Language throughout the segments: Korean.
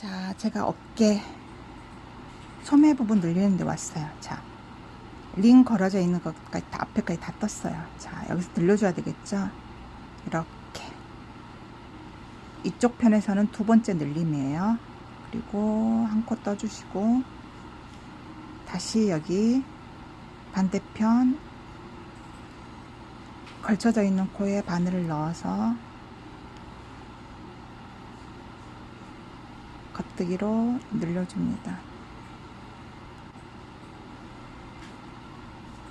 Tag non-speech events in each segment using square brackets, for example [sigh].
자, 제가 어깨 소매 부분 늘리는 데 왔어요. 자, 링 걸어져 있는 것까지 다 앞에까지 다 떴어요. 자, 여기서 늘려줘야 되겠죠? 이렇게. 이쪽 편에서는 두 번째 늘림이에요. 그리고 한 코 떠주시고, 다시 여기 반대편 걸쳐져 있는 코에 바늘을 넣어서 겉뜨기로 늘려줍니다.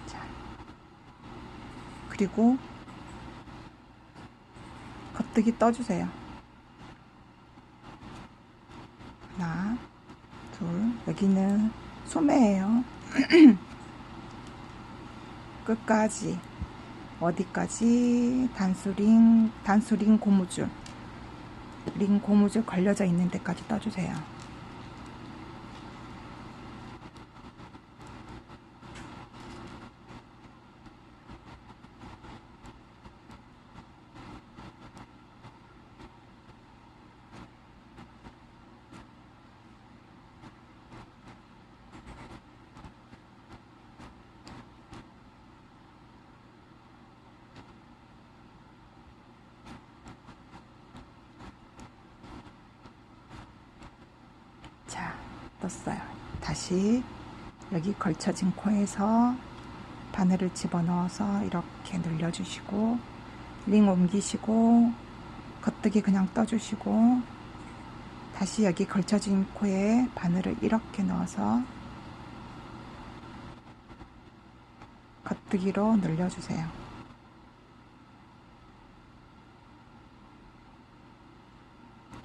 자, 그리고 겉뜨기 떠주세요. 하나, 둘, 여기는 소매예요. [clears throat] 끝까지 어디까지 단수링 단수링 고무줄 링 고무줄 걸려져 있는 데까지 떠주세요. 자, 떴어요. 다시 여기 걸쳐진 코에서 바늘을 집어넣어서 이렇게 늘려주시고 링 옮기시고 겉뜨기 그냥 떠주시고 다시 여기 걸쳐진 코에 바늘을 이렇게 넣어서 겉뜨기로 늘려주세요.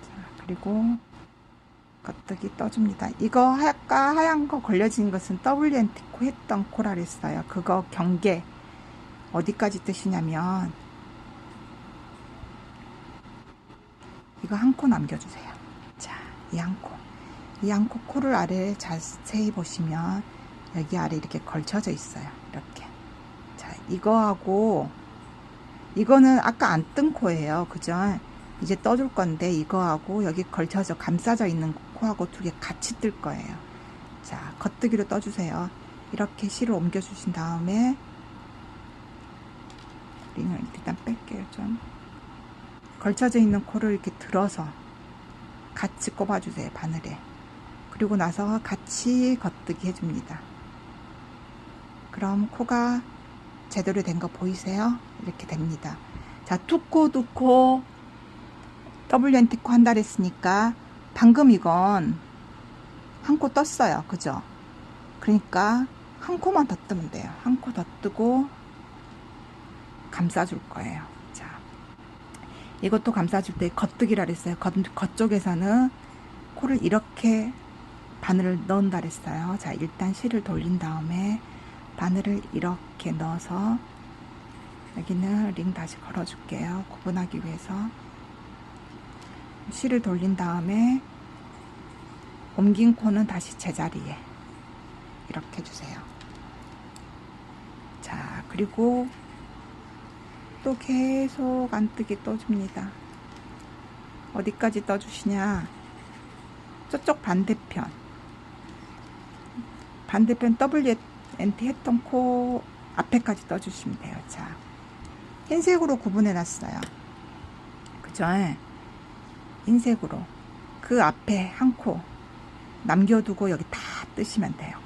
자, 그리고 겉뜨기 떠줍니다. 이거 하얗까 하얀 거 걸려진 것은 WNT 코 했던 코라 그랬어요. 그거 경계 어디까지 뜨시냐면 이거 한 코 남겨주세요. 자, 이 한 코. 이 한 코 코를 아래 자세히 보시면 여기 아래 이렇게 걸쳐져 있어요. 이렇게. 자, 이거하고 이거는 아까 안 뜬 코예요. 그죠? 이제 떠줄 건데 이거하고 여기 걸쳐져 감싸져 있는 코하고 두 개 같이 뜰 거예요. 자, 겉뜨기로 떠주세요. 이렇게 실을 옮겨주신 다음에 링을 일단 뺄게요. 좀 걸쳐져 있는 코를 이렇게 들어서 같이 꼽아주세요. 바늘에. 그리고 나서 같이 겉뜨기 해줍니다. 그럼 코가 제대로 된 거 보이세요? 이렇게 됩니다. 자, 두코, 두코, WNT 코 한달 했으니까 방금 이건 한 코 떴어요. 그죠? 그러니까 한 코만 더 뜨면 돼요. 한 코 더 뜨고 감싸줄 거예요. 자, 이것도 감싸줄 때 겉뜨기라 그랬어요. 겉, 겉쪽에서는 코를 이렇게 바늘을 넣은다 그랬어요. 자, 일단 실을 돌린 다음에 바늘을 이렇게 넣어서 여기는 링 다시 걸어줄게요. 구분하기 위해서. 실을 돌린 다음에 옮긴 코는 다시 제자리에 이렇게 해주세요. 자, 그리고 또 계속 안뜨기 떠줍니다. 어디까지 떠주시냐? 저쪽 반대편. 반대편 WNT 했던 코 앞에까지 떠주시면 돼요. 자, 흰색으로 구분해 놨어요. 그죠? 흰색으로 그 앞에 한 코 남겨두고 여기 다 뜨시면 돼요.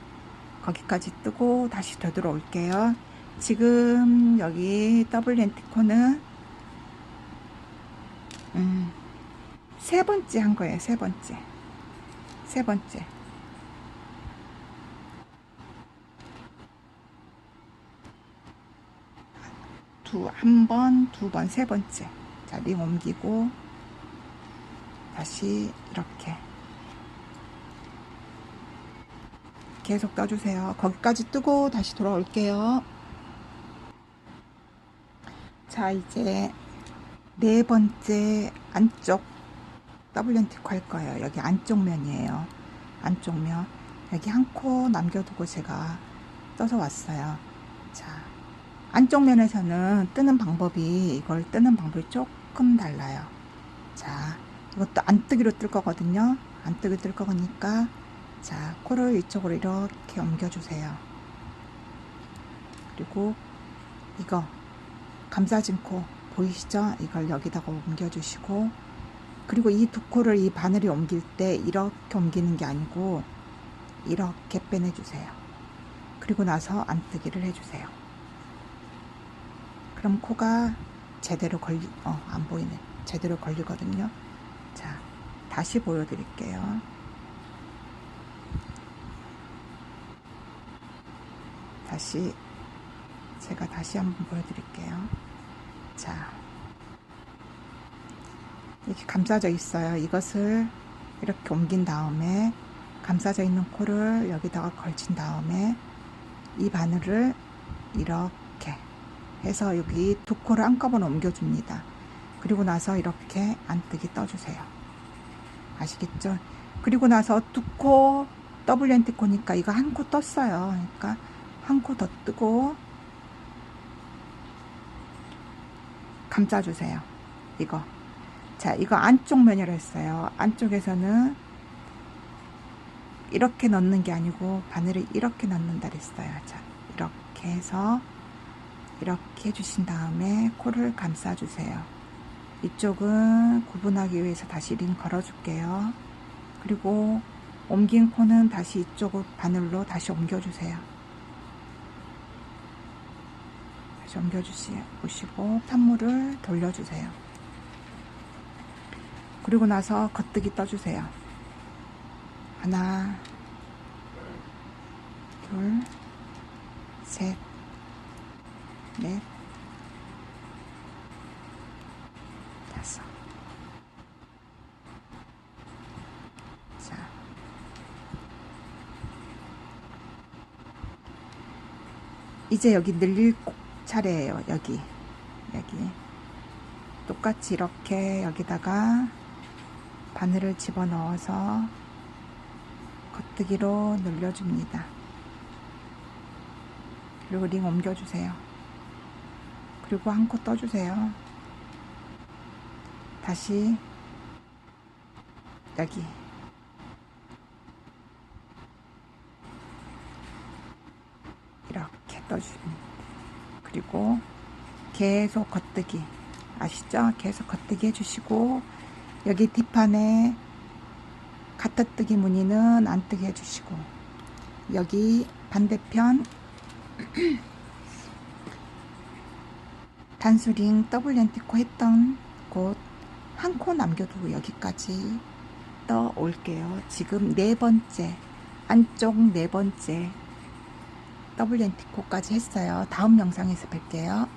거기까지 뜨고 다시 되돌아올게요. 지금 여기 WNT 코는 음, 세 번째 한 거예요. 세 번째. 세 번째. 두, 한 번, 두 번, 세 번째. 자, 링 옮기고, 다시 이렇게 계속 떠주세요. 거기까지 뜨고 다시 돌아올게요. 자, 이제 네 번째 안쪽 WNT 할 거예요. 여기 안쪽 면이에요. 안쪽 면. 여기 한 코 남겨두고 제가 떠서 왔어요. 자, 안쪽 면에서는 뜨는 방법이 이걸 뜨는 방법이 조금 달라요. 자, 이것도 안 뜨기로 뜰 거거든요. 안뜨기 뜰 거니까 자 코를 이쪽으로 이렇게 옮겨주세요. 그리고 이거 감싸진 코 보이시죠? 이걸 여기다가 옮겨주시고 그리고 이 두 코를 이 바늘이 옮길 때 이렇게 옮기는 게 아니고 이렇게 빼내주세요. 그리고 나서 안뜨기를 해주세요. 그럼 코가 제대로 걸리, 어, 안 보이네. 제대로 걸리거든요. 자, 다시 보여드릴게요. 다시, 제가 다시 한번 보여드릴게요. 자, 이렇게 감싸져 있어요. 이것을 이렇게 옮긴 다음에 감싸져 있는 코를 여기다가 걸친 다음에 이 바늘을 이렇게 해서 여기 두 코를 한꺼번에 옮겨줍니다. 그리고 나서 이렇게 안뜨기 떠주세요. 아시겠죠? 그리고 나서 두코 더블 엔티 코니까 이거 한 코 떴어요. 그러니까 한 코 더 뜨고 감싸주세요. 이거. 자, 이거 안쪽 면이라 했어요. 안쪽에서는 이렇게 넣는 게 아니고 바늘을 이렇게 넣는다 그랬어요. 자, 이렇게 해서 이렇게 해주신 다음에 코를 감싸주세요. 이쪽은 구분하기 위해서 다시 링 걸어줄게요. 그리고 옮긴 코는 다시 이쪽 바늘로 다시 옮겨주세요. 다시 옮겨주시고 탄물을 돌려주세요. 그리고 나서 겉뜨기 떠주세요. 하나, 둘, 셋, 넷, 다섯. 자. 이제 여기 늘릴 차례예요. 여기. 여기. 똑같이 이렇게 여기다가 바늘을 집어 넣어서 겉뜨기로 늘려줍니다. 그리고 링 옮겨주세요. 그리고 한 코 떠주세요. 다시 여기 떠줍니다. 그리고 계속 겉뜨기 아시죠? 계속 겉뜨기 해주시고 여기 뒷판에 가타뜨기 무늬는 안 뜨게 해주시고 여기 반대편 [clears throat] 단수링 더블 렌티코 했던 곳 한 코 남겨두고 여기까지 떠 올게요. 지금 네 번째 안쪽 네 번째 더블 렌티코까지 했어요. 다음 영상에서 뵐게요.